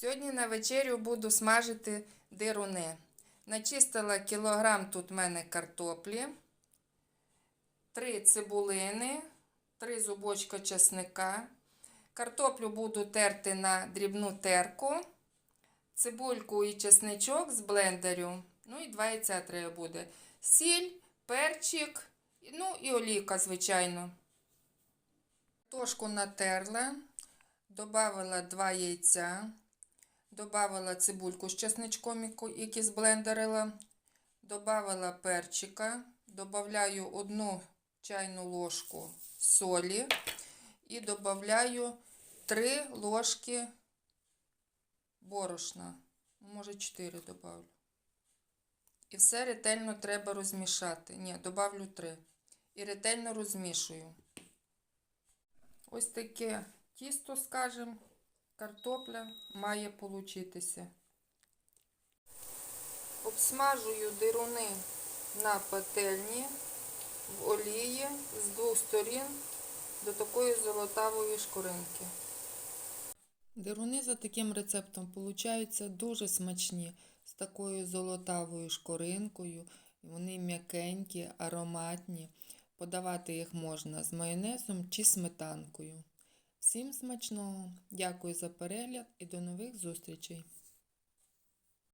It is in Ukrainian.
Сьогодні на вечерю буду смажити дируни. Начистила кілограм тут в мене картоплі, три цибулини, три зубочка чесника. Картоплю буду терти на дрібну терку, цибульку і чесничок з блендерю. Ну і два яйця треба буде. Сіль, перчик, ну і олійка, звичайно. Тошку натерла, додала два яйця, додала цибульку з чесничком, який зблендерила, додала перчика, додаю одну чайну ложку солі і додаю 3 ложки борошна. Може 4 добавлю. І все ретельно треба розмішати. Ні, добавлю 3. І ретельно розмішую. Ось таке тісто, скажімо, картопля має получитися. Обсмажую дируни на пательні в олії з двох сторін до такої золотавої шкуринки. Дируни за таким рецептом получаються дуже смачні, з такою золотавою шкоринкою. Вони м'якенькі, ароматні. Подавати їх можна з майонезом чи сметанкою. Всім смачного! Дякую за перегляд і до нових зустрічей!